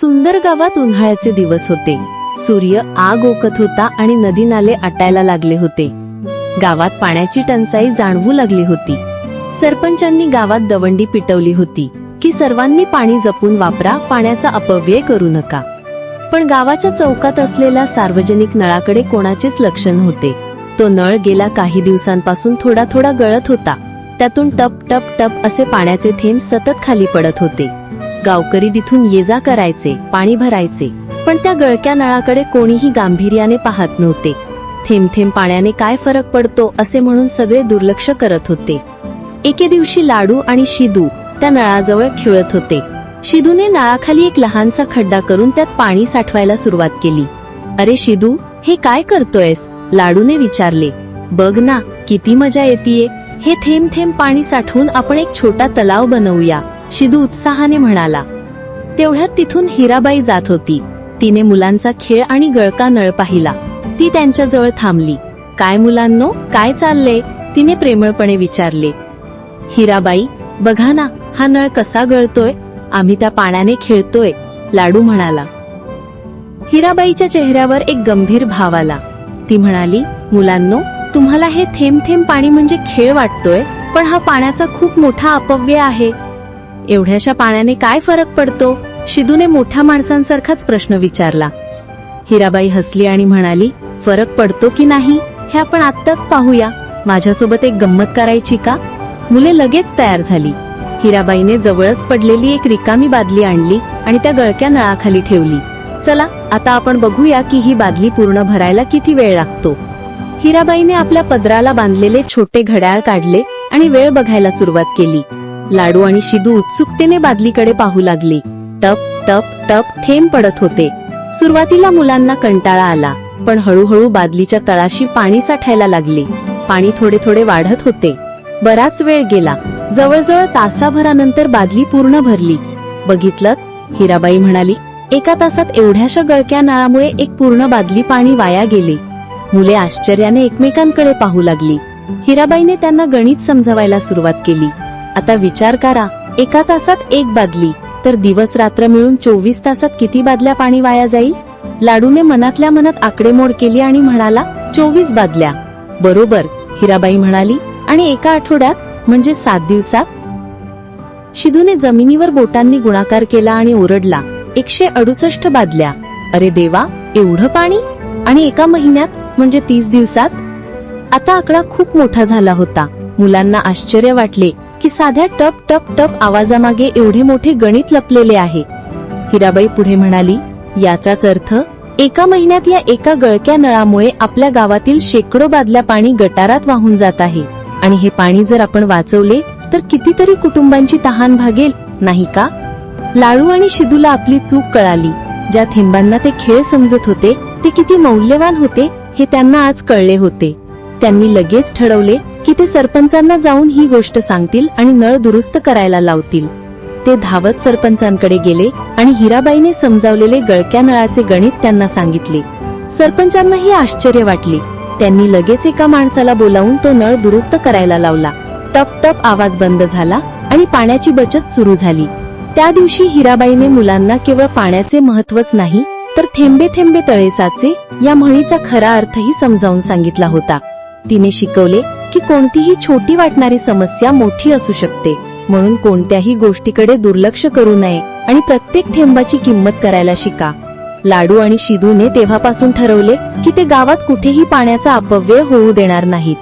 सुंदर गावात उन्हाळ्याचे दिवस होते. सूर्य आग ओकत होता आणि नदी नाले आटायला लागले होते. गावात पाण्याची टंचाई जाणवू लागली होती. सरपंचांनी गावात दवंडी पिटवली होती की सर्वांनी पाणी जपून वापरा पाण्याचा अपव्यय करू नका. पण गावाच्या चौकात असलेल्या सार्वजनिक नळाकडे कोणाचेच लक्ष नव्हते. तो नळ गेला काही दिवसांपासून थोडा थोडा गळत होता. त्यातून टप टप टप असे पाण्याचे थेंब सतत खाली पडत होते. गावकरी तिथून ये जा करायचे पाणी भरायचे. पण त्या गळक्या नळाकडे कोणीही गांभीर्याने पाहत नव्हते. थेंब थेंब पाण्याने काय फरक पडतो असे म्हणून सगळे दुर्लक्ष करत होते. एके दिवशी लाडू आणि शिदू त्या नळाजवळ खेळत होते. शिदूने नळाखाली एक लहानसा खड्डा करून त्यात पाणी साठवायला सुरुवात केली. अरे शिदू हे काय करतोयस? लाडूने विचारले. बघ ना किती मजा येतीये. हे थेंब थेंब पाणी साठवून आपण एक छोटा तलाव बनवूया. शिदू उत्साहाने म्हणाला तेवढ्यात तिथून हिराबाई जात होती. तिने मुलांचा खेळ आणि गळका नळ पाहिला. ती त्यांच्याजवळ थांबली. काय मुलांनो काय चाललंय? तिने प्रेमळपणे विचारले. हिराबाई बघा ना हा नळ कसा गळतोय? आम्ही त्या पाण्याने खेळतोय लाडू म्हणाला. हिराबाईच्या चेहऱ्यावर एक गंभीर भाव आला. ती म्हणाली मुलांनो तुम्हाला हे थेंब थेंब पाणी म्हणजे खेळ वाटतोय पण हा पाण्याचा खूप मोठा अपव्यय आहे. एवढ्याशा पाण्याने काय फरक पडतो? शिदूने मोठ्या माणसांसारखाच प्रश्न विचारला. हिराबाई हसली आणि म्हणाली फरक पडतो की नाही? हे आपण आत्ताच पाहूया. माझ्यासोबत एक गंमत करायची का? मुले लगेच तयार झाली. हिराबाईने जवळच पडलेली एक रिकामी बादली आणली आणि त्या गळक्या नळाखाली ठेवली. चला आता आपण बघूया की ही बादली पूर्ण भरायला किती वेळ लागतो. हिराबाईने आपल्या पदराला बांधलेले छोटे घड्याळ काढले आणि वेळ बघायला सुरुवात केली. लाडू आणि शिदू उत्सुकतेने बादलीकडे पाहू लागले. टप टप टप थेंब पडत होते. सुरुवातीला मुलांना कंटाळा आला पण हळूहळू बादलीच्या तळाशी पाणी साठायला लागले. पाणी थोडे थोडे वाढत होते. बराच वेळ गेला. जवळजवळ तासाभरानंतर बादली पूर्ण भरली. बघितलं हिराबाई म्हणाली एका तासात एवढ्याशा गळक्या नळामुळे एक पूर्ण बादली पाणी वाया गेले. मुले आश्चर्याने एकमेकांकडे पाहू लागली. हिराबाईने त्यांना गणित समजवायला सुरुवात केली. आता विचार करा एका तासात एक बादली तर दिवस रात्र मिळून चोवीस तासात किती बादल्या पाणी वाया जाईल? लाडूने मनातल्या मनात आकडेमोड केली आणि म्हणाला चोवीस बादल्या. बरोबर हिराबाई म्हणाली आणि एका आठवड्यात म्हणजे सात दिवसात? शिदूने जमिनीवर बोटांनी गुणाकार केला आणि ओरडला एकशे अडुसष्ट बादल्या. अरे देवा एवढं पाणी? आणि एका महिन्यात म्हणजे तीस दिवसात? आता आकडा खूप मोठा झाला होता. मुलांना आश्चर्य वाटले की साध्या टप टप टप आवाजामागे एवढे मोठे गणित लपलेले आहे. हिराबाई पुढे म्हणाली याचाच अर्थ एका महिन्यात या एका गळक्या नळामुळे आपल्या गावातील शेकडो बादल्या पाणी गटारात वाहून जात आहे. आणि हे पाणी जर आपण वाचवले तर कितीतरी कुटुंबांची तहान भागेल नाही का? लाडू आणि शिदूला आपली चूक कळाली. ज्या थेंबांना ते खेळ समजत होते ते किती मौल्यवान होते हे त्यांना आज कळले होते. त्यांनी लगेच ठरवले की ते सरपंचांना जाऊन ही गोष्ट सांगतील आणि नळ दुरुस्त करायला लावतील. ते धावत सरपंचांकडे गेले आणि हिराबाईने समजावलेले गळक्या नळाचे गणित त्यांना सांगितले. सरपंचांनाही आश्चर्य वाटले. त्यांनी लगेच एका माणसाला बोलावून तो नळ दुरुस्त करायला लावला. टप टप आवाज बंद झाला आणि पाण्याची बचत सुरू झाली. त्या दिवशी हिराबाईने मुलांना केवळ पाण्याचे महत्वच नाही तर थेंबे थेंबे तळेसाचे या म्हणीचा खरा अर्थही समजावून सांगितला होता. तिने शिकवले की कोणतीही छोटी वाटणारी समस्या मोठी असू शकते. म्हणून कोणत्याही गोष्टीकडे दुर्लक्ष करू नये आणि प्रत्येक थेंबाची किंमत करायला शिका. लाडू आणि शिदूने तेव्हापासून ठरवले की ते गावात कुठेही पाण्याचा अपव्यय होऊ देणार नाहीत.